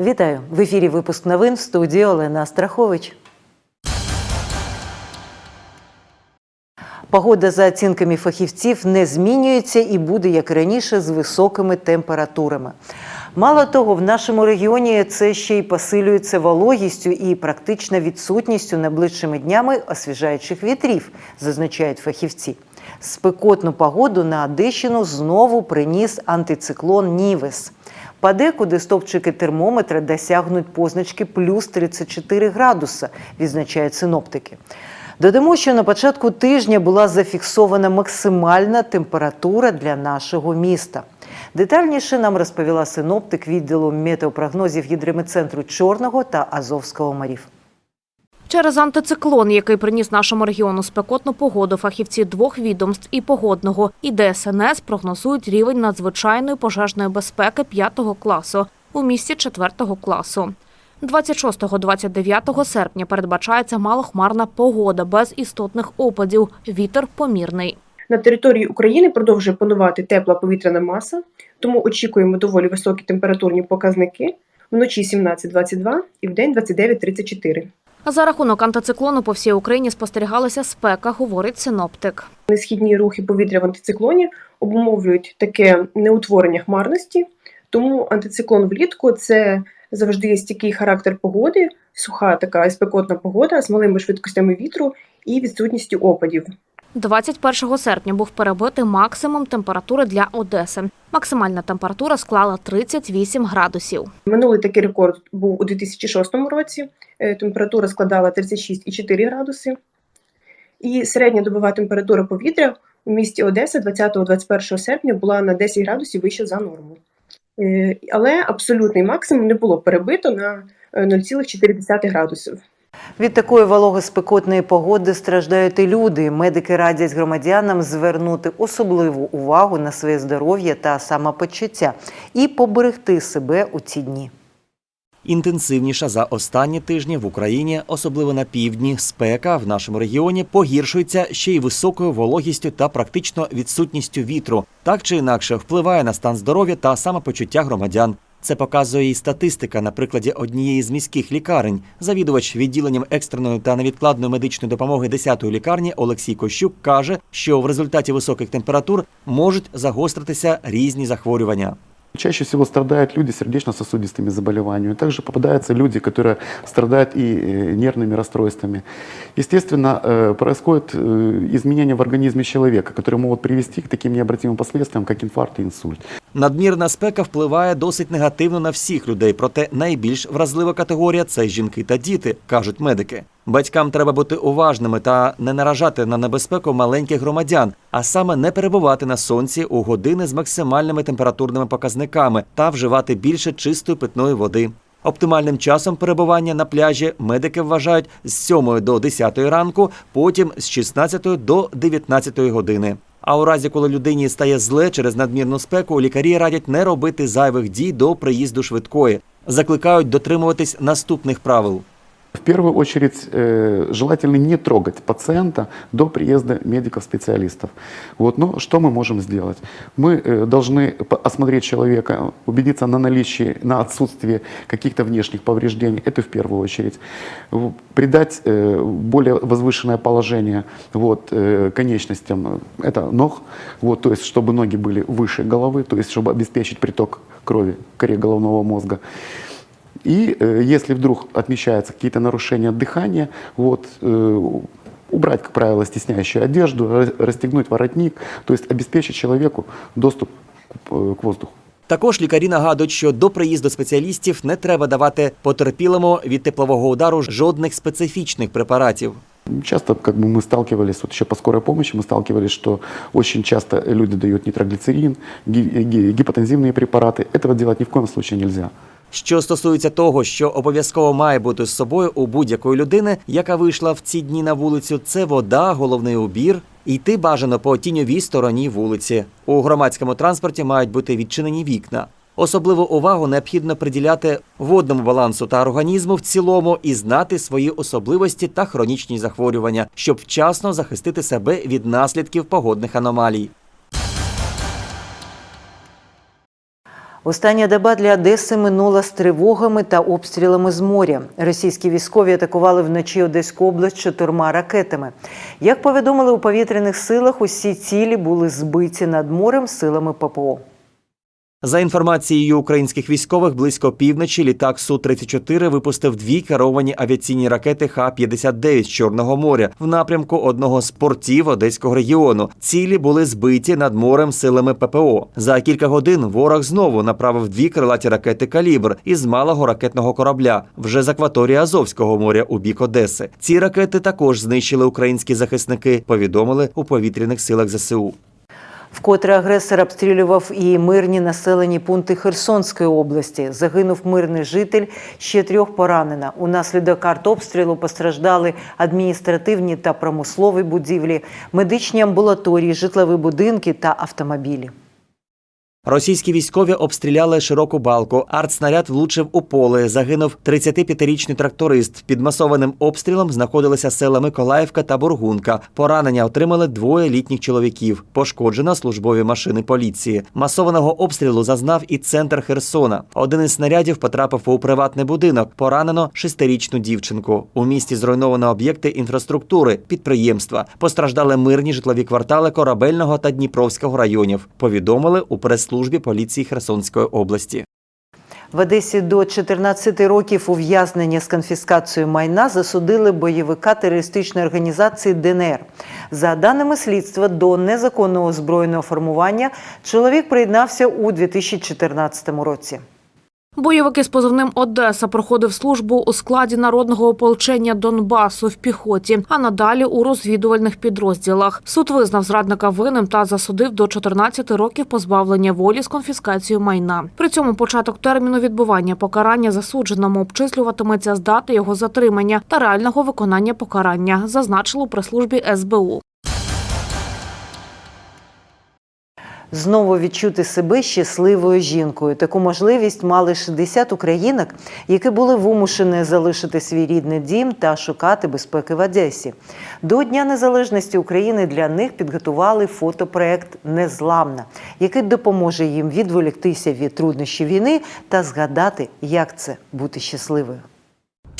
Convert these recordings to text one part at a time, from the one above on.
Вітаю в ефірі. Випуск новин в студії Олена Страхович. Погода за оцінками фахівців не змінюється і буде як раніше з високими температурами. Мало того, в нашому регіоні це ще й посилюється вологістю і практично відсутністю найближчими днями освіжаючих вітрів, зазначають фахівці. Спекотну погоду на Одещину знову приніс антициклон Нівес. Подекуди стовпчики термометра досягнуть позначки плюс 34 градуса, відзначають синоптики. Додамо, що на початку тижня була зафіксована максимальна температура для нашого міста. Детальніше нам розповіла синоптик відділу метеопрогнозів гідрометцентру Чорного та Азовського морів. Через антициклон, який приніс нашому регіону спекотну погоду, фахівці двох відомств і погодного і ДСНС прогнозують рівень надзвичайної пожежної безпеки 5 класу у місті 4 класу. 26-29 серпня передбачається малохмарна погода без істотних опадів. Вітер помірний. На території України продовжує панувати тепла повітряна маса, тому очікуємо доволі високі температурні показники вночі 17-22 і вдень 29-34. За рахунок антициклону по всій Україні спостерігалася спека, говорить синоптик. Несхідні рухи повітря в антициклоні обумовлюють таке неутворення хмарності, тому антициклон влітку це завжди стійкий характер погоди, суха така і спекотна погода з малими швидкостями вітру і відсутністю опадів. 21 серпня був перебитий максимум температури для Одеси. Максимальна температура склала 38 градусів. Минулий такий рекорд був у 2006 році. Е, Температура складала 36,4 градуси. І середня добова температура повітря у місті Одеса 20-21 серпня була на 10 градусів вище за норму. Е, Але абсолютний максимум не було перебито на е, 0,4 градусів. Від такої волого-спекотної погоди страждають і люди. Медики радять громадянам звернути особливу увагу на своє здоров'я та самопочуття і поберегти себе у ці дні. Інтенсивніша за останні тижні в Україні, особливо на півдні, спека в нашому регіоні погіршується ще й високою вологістю та практично відсутністю вітру. Так чи інакше впливає на стан здоров'я та самопочуття громадян. Це показує і статистика на прикладі однієї з міських лікарень. Завідувач відділенням екстреної та невідкладної медичної допомоги 10-ї лікарні Олексій Кощук каже, що в результаті високих температур можуть загостритися різні захворювання. Чаще всего страдают люди с сердечно-сосудистыми заболеваниями. Также попадаются люди, которые страдают и э, нервными расстройствами. Естественно, э, происходят э, изменения в организме человека, которые могут привести к таким необратимым последствиям, как инфаркт и инсульт. Надмірна спека впливає досить негативно на всіх людей, проте найбільш вразлива категорія це жінки та діти, кажуть медики. Батькам треба бути уважними та не наражати на небезпеку маленьких громадян, а саме не перебувати на сонці у години з максимальними температурними показниками та вживати більше чистої питної води. Оптимальним часом перебування на пляжі медики вважають з 7 до 10 ранку, потім з 16 до 19 години. А у разі, коли людині стає зле через надмірну спеку, лікарі радять не робити зайвих дій до приїзду швидкої. Закликають дотримуватись наступних правил. В первую очередь, э, желательно не трогать пациента до приезда медиков-специалистов. Вот, но что мы можем сделать? Мы э, должны осмотреть человека, убедиться на наличии, на отсутствии каких-то внешних повреждений. Это в первую очередь. Придать э, более возвышенное положение вот, конечностям, это ног, вот, то есть чтобы ноги были выше головы, то есть чтобы обеспечить приток крови к коре головного мозга. И э, если вдруг отмечаются какие-то нарушения дыхания, вот, э, убрать, как правило, стесняющую одежду, ра- расстегнуть воротник, то есть обеспечить человеку доступ к, э, к воздуху. Також лікарі нагадують, що до приїзду спеціалістів не треба давати потерпілому від теплового удару жодних специфічних препаратів. Часто как бы мы сталкивались, вот еще по скорой помощи мы сталкивались, что очень часто люди дают нитроглицерин, ги- ги- гипотензивные препараты. Этого делать ни в коем случае нельзя. Що стосується того, що обов'язково має бути з собою у будь-якої людини, яка вийшла в ці дні на вулицю, це вода, головний убір. Йти бажано по тіньовій стороні вулиці. У громадському транспорті мають бути відчинені вікна. Особливу увагу необхідно приділяти водному балансу та організму в цілому і знати свої особливості та хронічні захворювання, щоб вчасно захистити себе від наслідків погодних аномалій. Остання доба для Одеси минула з тривогами та обстрілами з моря. Російські військові атакували вночі Одеську область чотирма ракетами. Як повідомили у повітряних силах, усі цілі були збиті над морем силами ППО. За інформацією українських військових, близько півночі літак Су-34 випустив дві керовані авіаційні ракети Х-59 з Чорного моря в напрямку одного з портів Одеського регіону. Цілі були збиті над морем силами ППО. За кілька годин ворог знову направив дві крилаті ракети «Калібр» із малого ракетного корабля вже з акваторії Азовського моря у бік Одеси. Ці ракети також знищили українські захисники. Повідомили у повітряних силах ЗСУ. Вкотре агресор обстрілював і мирні населені пункти Херсонської області. Загинув мирний житель, ще трьох поранено. Унаслідок артобстрілу постраждали адміністративні та промислові будівлі, медичні амбулаторії, житлові будинки та автомобілі. Російські військові обстріляли широку балку. Артснаряд влучив у поле. Загинув 35-річний тракторист. Під масованим обстрілом знаходилися села Миколаївка та Бургунка. Поранення отримали двоє літніх чоловіків. Пошкоджено службові машини поліції. Масованого обстрілу зазнав і центр Херсона. Один із снарядів потрапив у приватний будинок. Поранено шестирічну дівчинку. У місті зруйновано об'єкти інфраструктури, підприємства. Постраждали мирні житлові квартали Корабельного та Дніпровського районів. Повідомили у прес-службі поліції Херсонської області. В Одесі до 14 років ув'язнення з конфіскацією майна засудили бойовика терористичної організації ДНР. За даними слідства, до незаконного збройного формування чоловік приєднався у 2014 році. Бойовик із позивним Одеса проходив службу у складі народного ополчення Донбасу в піхоті, а надалі у розвідувальних підрозділах. Суд визнав зрадника винним та засудив до 14 років позбавлення волі з конфіскацією майна. При цьому початок терміну відбування покарання засудженому обчислюватиметься з дати його затримання та реального виконання покарання, зазначили у прес-службі СБУ. Знову відчути себе щасливою жінкою. Таку можливість мали 60 українок, які були вимушені залишити свій рідний дім та шукати безпеки в Одесі. До Дня Незалежності України для них підготували фотопроект Незламна, який допоможе їм відволіктися від труднощів війни та згадати, як це бути щасливою.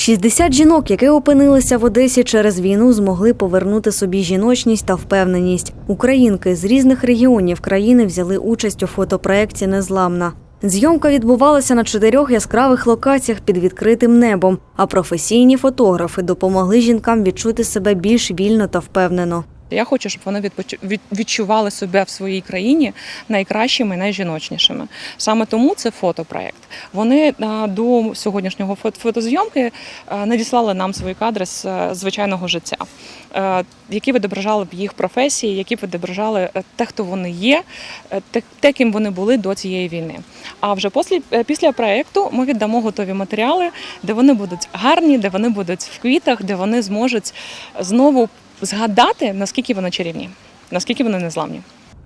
60 жінок, які опинилися в Одесі через війну, змогли повернути собі жіночність та впевненість. Українки з різних регіонів країни взяли участь у фотопроекті Незламна. Зйомка відбувалася на чотирьох яскравих локаціях під відкритим небом, а професійні фотографи допомогли жінкам відчути себе більш вільно та впевнено. Я хочу, щоб вони відчували себе в своїй країні найкращими, найжіночнішими. Саме тому це фотопроект. Вони до сьогоднішнього фотозйомки надіслали нам свої кадри з е, звичайного життя, е, які відображали б їх професії, які б відображали е, те, хто вони є, те, ким вони були до цієї війни. А вже після, після проекту ми віддамо готові матеріали, де вони будуть гарні, де вони будуть в квітах, де вони зможуть знову згадати, наскільки вони чарівні, наскільки вони незламні.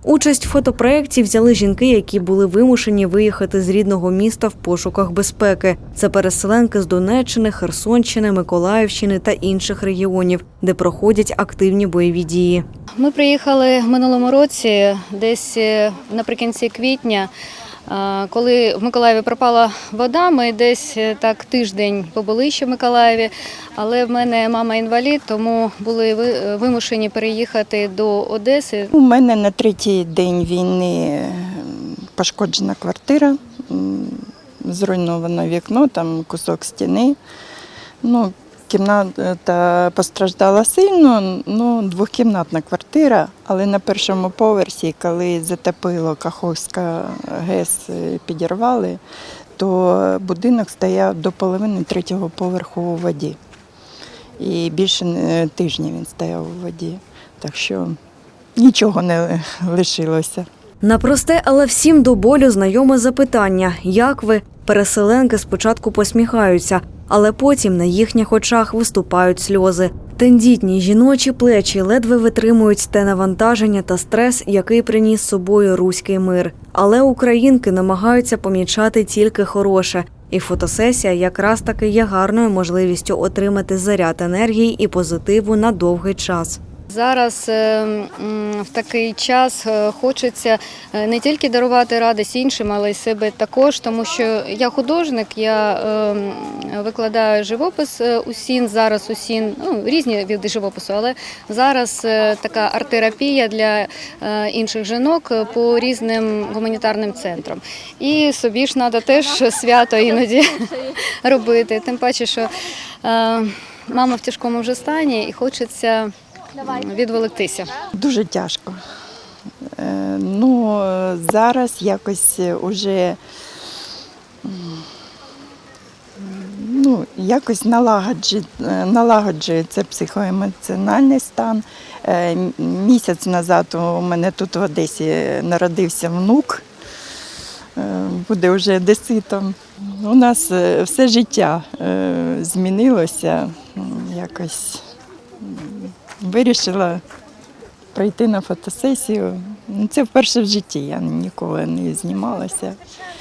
Участь в фотопроєкті взяли жінки, які були вимушені виїхати з рідного міста в пошуках безпеки. Це переселенки з Донеччини, Херсонщини, Миколаївщини та інших регіонів, де проходять активні бойові дії. Ми приїхали в минулому році, десь е, наприкінці квітня. Е, Коли в Миколаєві пропала вода, ми десь е, так тиждень побули ще в Миколаєві, але в мене мама інвалід, тому були е, вимушені переїхати до Одеси. У мене на третій день війни ем, пошкоджена квартира, зруйновано вікно, там кусок стіни. Ну, кімната постраждала сильно, ну, двохкімнатна квартира, але на першому поверсі, коли затопило Каховська ГЕС, е, підірвали, то будинок стояв до половини третього поверху у воді. І більше е, тижня він стояв у воді. Так що нічого не лишилося. На просте, але всім до болю знайоме запитання: як ви? Переселенки спочатку посміхаються, але потім на їхніх очах виступають сльози. Тендітні жіночі плечі ледве витримують те навантаження та стрес, який приніс собою руський мир. Але українки намагаються помічати тільки хороше. І фотосесія якраз таки є гарною можливістю отримати заряд енергії і позитиву на довгий час. Зараз е, в такий час е, хочеться е, не тільки дарувати радість іншим, але й себе також, тому що я художник, я викладаю живопис у СІН, зараз у ну, різні види живопису, але зараз така арт-терапія для інших жінок по різним гуманітарним центрам. І собі ж треба теж свято іноді робити. Тим паче, що мама в тяжкому вже стані і хочеться відволіктися. Дуже тяжко. Е, Ну, зараз якось уже ну, якось налагоджу- налагоджується психоемоціональний стан. Е, Місяць назад у мене тут в Одесі народився внук, е, буде вже одеситом. У нас все життя змінилося. Якось вирішила прийти на фотосесію. Ну, Це вперше в житті. Я ніколи не знімалася.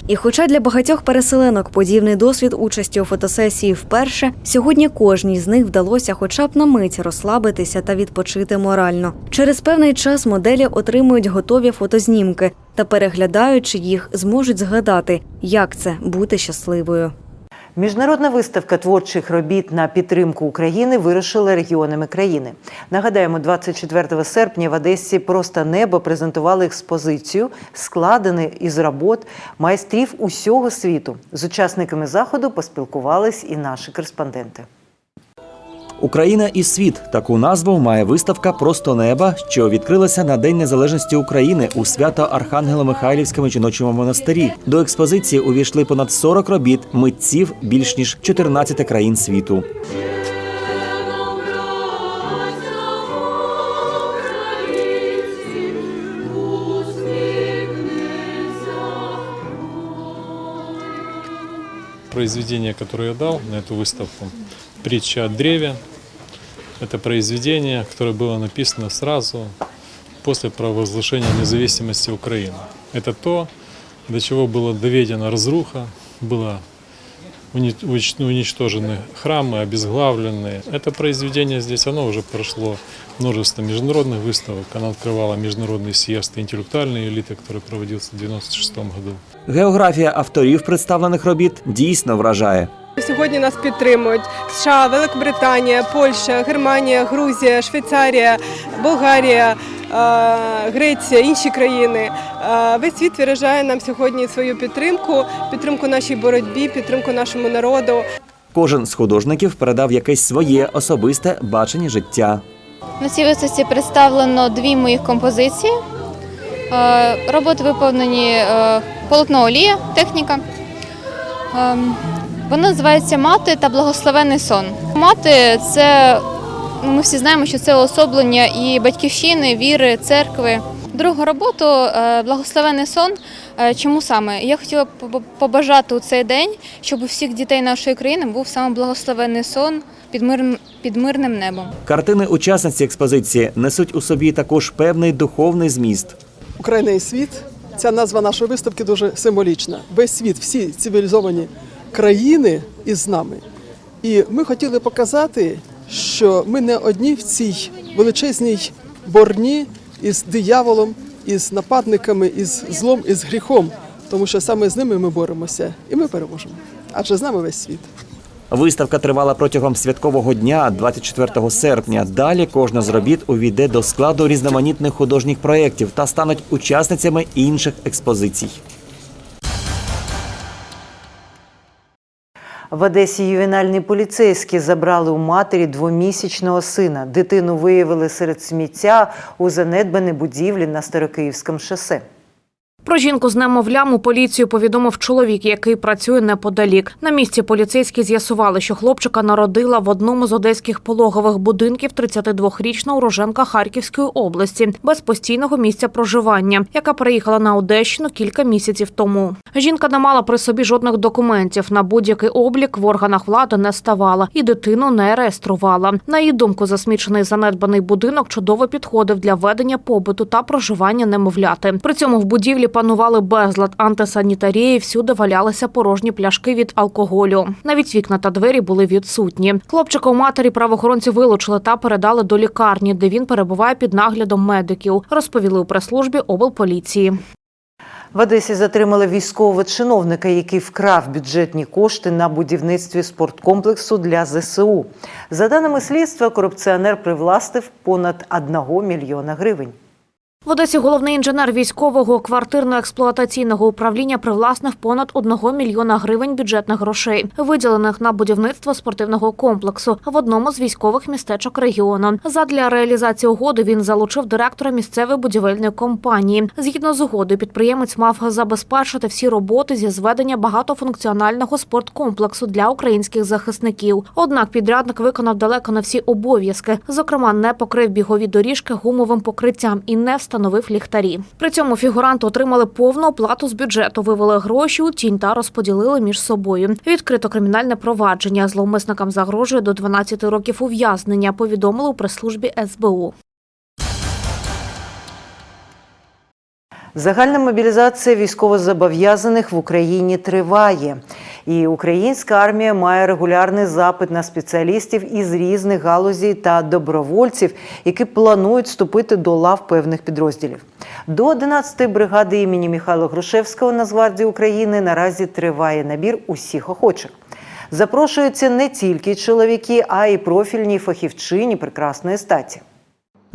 І хоча для багатьох переселенок подібний досвід участі у фотосесії вперше, сьогодні кожній з них вдалося хоча б на мить розслабитися та відпочити морально. Через певний час моделі отримують готові фотознімки та, переглядаючи їх, зможуть згадати, як це бути щасливою. Міжнародна виставка творчих робіт на підтримку України вирушила регіонами країни. Нагадаємо, 24 серпня в Одесі просто небо презентували експозицію, складену із робот майстрів усього світу. З учасниками заходу поспілкувались і наші кореспонденти. Україна і світ таку назву має виставка Просто неба, що відкрилася на День Незалежності України у свято Архангело-Михайлівському жіночому монастирі. До експозиції увійшли понад 40 робіт митців більш ніж 14 країн світу. Произведение, которое я дал на эту выставку, «Притча о древе». Это произведение, которое было написано сразу после провозглашения независимости Украины. Это то, до чего была доведена разруха, уч- уничтожены храмы, обезглавленные. Это произведение здесь, оно уже прошло множество международных выставок. Оно открывало международный съезд интеллектуальной элиты, который проводился в 1996 году. Географія авторів представлених робіт дійсно вражає. Сьогодні нас підтримують США, Великобританія, Польща, Германія, Грузія, Швейцарія, Болгарія, е, Греція, інші країни. Весь світ виражає нам сьогодні свою підтримку, підтримку нашій боротьбі, підтримку нашому народу. Кожен з художників передав якесь своє особисте бачення життя. На цій виставці представлено дві моїх композиції. Е, Роботи виповнені е, полотно олія, техніка. Ем, Вона називається Мати та благословений сон. Мати це ми всі знаємо, що це особлення і батьківщини, віри, церкви. Другу роботу е, Благословений сон. Е, Чому саме? Я хотіла побажати у цей день, щоб у всіх дітей нашої країни був саме благословений сон під мирним, під мирним небом. Картини учасниці експозиції несуть у собі також певний духовний зміст. Україна і світ. Ця назва нашої виставки дуже символічна. Весь світ, всі цивілізовані країни із нами. І ми хотіли показати, що ми не одні в цій величезній борні із дияволом, із нападниками, із злом, із гріхом, тому що саме з ними ми боремося, і ми переможемо. Адже з нами весь світ. Виставка тривала протягом святкового дня, 24 серпня. Далі кожна з робіт увійде до складу різноманітних художніх проєктів та стануть учасницями інших експозицій. В Одесі ювенальні поліцейські забрали у матері двомісячного сина. Дитину виявили серед сміття у занедбаній будівлі на Старокиївському шосе. Про жінку з немовлям у поліцію повідомив чоловік, який працює неподалік. На місці поліцейські з'ясували, що хлопчика народила в одному з одеських пологових будинків 32-річна уроженка Харківської області без постійного місця проживання, яка переїхала на Одещину кілька місяців тому. Жінка не мала при собі жодних документів. На будь-який облік в органах влади не ставала і дитину не реєструвала. На її думку, засмічений занедбаний будинок чудово підходив для ведення побуту та проживання немовляти. При цьому в будівлі панували безлад, антисанітарії, всюди валялися порожні пляшки від алкоголю. Навіть вікна та двері були відсутні. Хлопчика у матері правоохоронці вилучили та передали до лікарні, де він перебуває під наглядом медиків. Розповіли у прес-службі облполіції. В Одесі затримали військового чиновника, який вкрав бюджетні кошти на будівництві спорткомплексу для ЗСУ. За даними слідства, корупціонер привластив понад 1 мільйона гривень. В Одесі головний інженер військового квартирно-експлуатаційного управління привласнив понад 1 мільйона гривень бюджетних грошей, виділених на будівництво спортивного комплексу в одному з військових містечок регіону. Задля реалізації угоди він залучив директора місцевої будівельної компанії. Згідно з угодою, підприємець мав забезпечити всі роботи зі зведення багатофункціонального спорткомплексу для українських захисників. Однак підрядник виконав далеко не всі обов'язки. Зокрема, не покрив бігові доріжки гумовим покриттям і не встановив ліхтарі. При цьому фігуранти отримали повну оплату з бюджету, вивели гроші у тінь та розподілили між собою. Відкрито кримінальне провадження. Зловмисникам загрожує до 12 років ув'язнення. Повідомили у прес-службі СБУ. Загальна мобілізація військовозобов'язаних в Україні триває. І українська армія має регулярний запит на спеціалістів із різних галузей та добровольців, які планують вступити до лав певних підрозділів. До 11-ї бригади імені Михайла Грушевського Нацгвардії України наразі триває набір усіх охочих. Запрошуються не тільки чоловіки, а й профільні фахівчині прекрасної статі.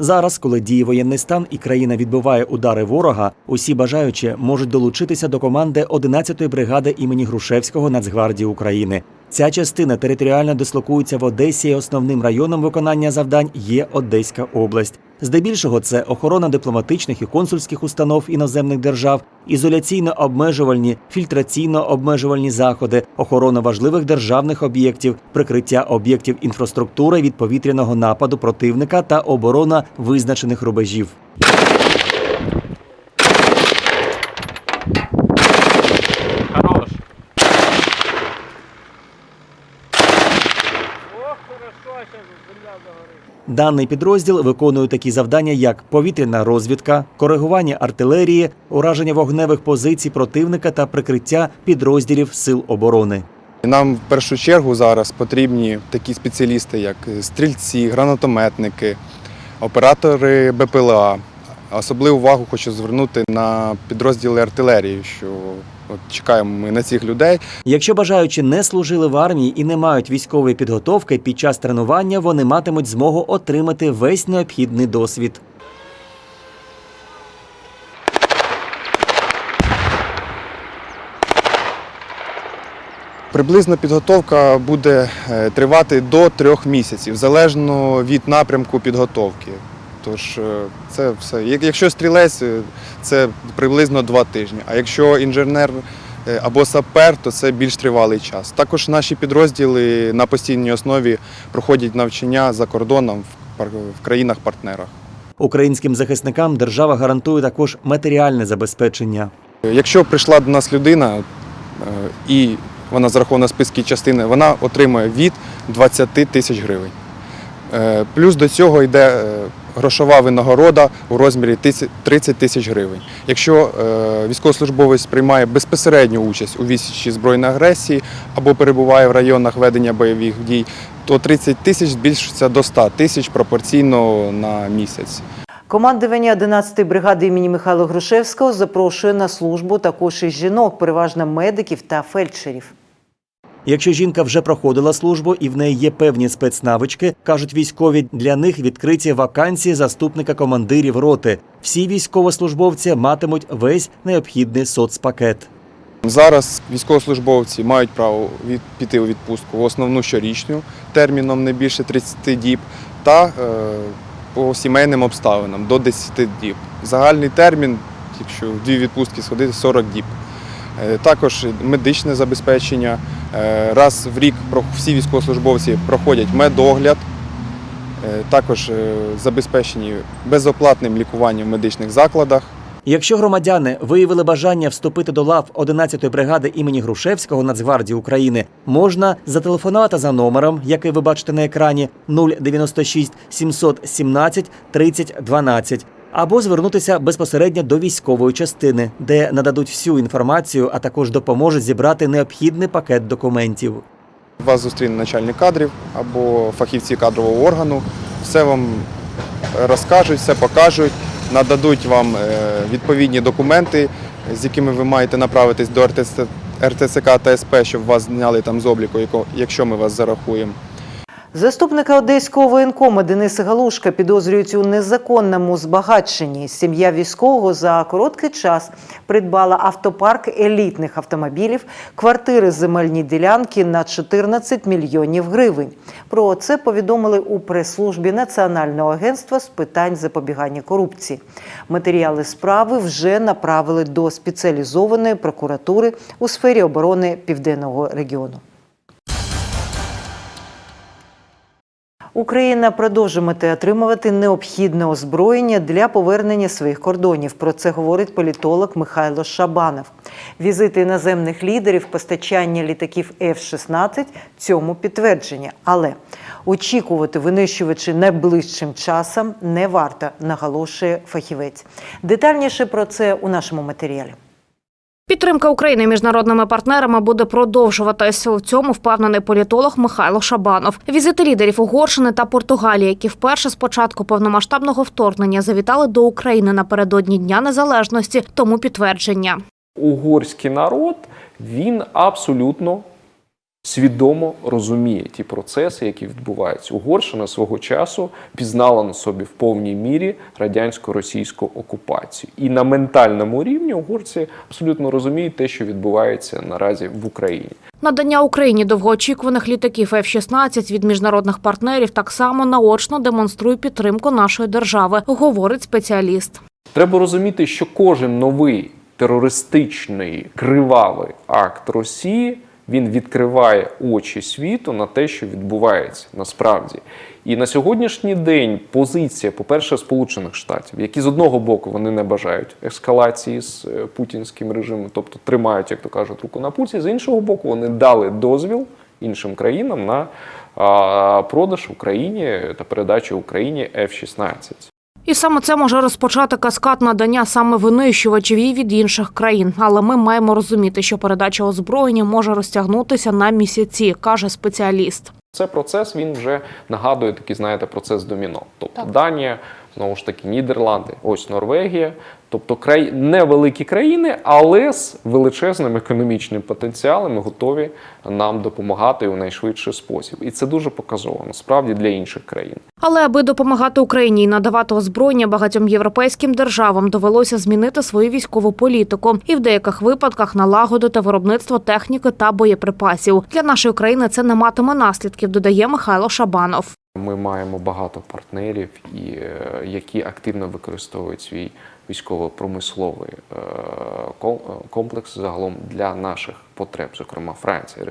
Зараз, коли діє воєнний стан і країна відбиває удари ворога, усі бажаючі можуть долучитися до команди 11-ї бригади імені Грушевського Нацгвардії України. Ця частина територіально дислокується в Одесі. і Основним районом виконання завдань є Одеська область. Здебільшого це охорона дипломатичних і консульських установ іноземних держав, ізоляційно-обмежувальні, фільтраційно-обмежувальні заходи, охорона важливих державних об'єктів, прикриття об'єктів інфраструктури від повітряного нападу противника та оборона визначених рубежів. Даний підрозділ виконує такі завдання, як повітряна розвідка, коригування артилерії, ураження вогневих позицій противника та прикриття підрозділів сил оборони. Нам в першу чергу зараз потрібні такі спеціалісти, як стрільці, гранатометники, оператори БПЛА. Особливу увагу хочу звернути на підрозділи артилерії, що от чекаємо ми на цих людей. Якщо бажаючі не служили в армії і не мають військової підготовки, під час тренування вони матимуть змогу отримати весь необхідний досвід. Приблизно підготовка буде е, тривати до трьох місяців, залежно від напрямку підготовки. Тож е, це все. Якщо стрілець, е, це приблизно два тижні. А якщо інженер е, або сапер, то це більш тривалий час. Також наші підрозділи на постійній основі проходять навчання за кордоном в пар- в країнах-партнерах. Українським захисникам держава гарантує також матеріальне забезпечення. Якщо прийшла до нас людина і вона зарахована в списки частини, вона отримує від 20 тисяч гривень. Е, Плюс до цього йде е, грошова винагорода у розмірі тисяч- 30 тисяч гривень. Якщо е, військовослужбовець приймає безпосередню участь у відсічі збройної агресії або перебуває в районах ведення бойових дій, то 30 тисяч збільшується до 100 тисяч пропорційно на місяць. Командування 11-ї бригади імені Михайла Грушевського запрошує на службу також і жінок, переважно медиків та фельдшерів. Якщо жінка вже проходила службу і в неї є певні спецнавички, кажуть військові, для них відкриті вакансії заступника командирів роти. Всі військовослужбовці матимуть весь необхідний соцпакет. Зараз військовослужбовці мають право від, піти у відпустку в основну щорічну терміном не більше 30 діб та е, по сімейним обставинам до 10 діб. Загальний термін, якщо дві відпустки сходити, 40 діб. Е, Також медичне забезпечення. Е, Раз в рік всі військовослужбовці проходять медогляд. Е, Також е, забезпечені безоплатним лікуванням в медичних закладах. Якщо громадяни виявили бажання вступити до лав 11-ї бригади імені Грушевського Нацгвардії України, можна зателефонувати за номером, який ви бачите на екрані 096 717 30 12, або звернутися безпосередньо до військової частини, де нададуть всю інформацію, а також допоможуть зібрати необхідний пакет документів. Вас зустріне начальник кадрів або фахівці кадрового органу. Все вам розкажуть, все покажуть, нададуть вам е, відповідні документи, з якими ви маєте направитись до РТЦ, РТЦК та СП, щоб вас зняли там з обліку, якщо ми вас зарахуємо. Заступника одеського воєнкома Дениса Галушка підозрюють у незаконному збагаченні. Сім'я військового за короткий час придбала автопарк елітних автомобілів, квартири земельні ділянки на 14 мільйонів гривень. Про це повідомили у прес-службі Національного агентства з питань запобігання корупції. Матеріали справи вже направили до спеціалізованої прокуратури у сфері оборони південного регіону. Україна продовжуватиме отримувати необхідне озброєння для повернення своїх кордонів. Про це говорить політолог Михайло Шабанов. Візити іноземних лідерів, постачання літаків F-16 – цьому підтвердження. Але очікувати винищувачі найближчим часом не варто, наголошує фахівець. Детальніше про це у нашому матеріалі. Підтримка України міжнародними партнерами буде продовжуватись. У цьому впевнений політолог Михайло Шабанов. Візити лідерів Угорщини та Португалії, які вперше з початку повномасштабного вторгнення завітали до України напередодні Дня Незалежності, тому підтвердження. угорський народ він абсолютно свідомо розуміє ті процеси, які відбуваються. Угорщина свого часу пізнала на собі в повній мірі радянсько-російську окупацію. І на ментальному рівні угорці абсолютно розуміють те, що відбувається наразі в Україні. Надання Україні довгоочікуваних літаків F-16 від міжнародних партнерів так само наочно демонструє підтримку нашої держави, говорить спеціаліст. Треба розуміти, що кожен новий терористичний кривавий акт Росії він відкриває очі світу на те, що відбувається насправді. І на сьогоднішній день позиція, по-перше, Сполучених Штатів, які з одного боку вони не бажають ескалації з е, путінським режимом, тобто тримають, як то кажуть, руку на пульсі. З іншого боку, вони дали дозвіл іншим країнам на продаж Україні та передачу Україні F-16. І саме це може розпочати каскад надання саме винищувачів і від інших країн. Але ми маємо розуміти, що передача озброєння може розтягнутися на місяці, каже спеціаліст. Це процес він вже нагадує такий, знаєте, процес доміно. Тобто Данія, знову ж таки, Нідерланди, ось Норвегія. Тобто край... невеликі країни, але з величезним економічним потенціалом готові нам допомагати у найшвидший спосіб. І це дуже показово насправді для інших країн. Але аби допомагати Україні і надавати озброєння багатьом європейським державам, довелося змінити свою військову політику і в деяких випадках налагодити виробництво техніки та боєприпасів. Для нашої країни це не матиме наслідків, додає Михайло Шабанов. Ми маємо багато партнерів, е, які активно використовують свій військово-промисловий е, е, комплекс загалом для наших потреб, зокрема Франція,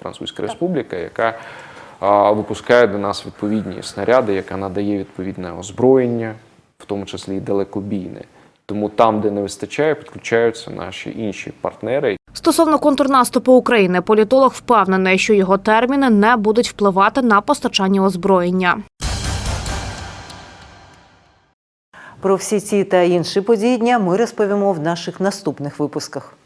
Французька Республіка, яка випускає до нас відповідні снаряди, яка надає відповідне озброєння, в тому числі і далекобійне. Тому там, де не вистачає, підключаються наші інші партнери, Стосовно контрнаступу України, політолог впевнений, що його терміни не будуть впливати на постачання озброєння. Про всі ці та інші події дня ми розповімо в наших наступних випусках.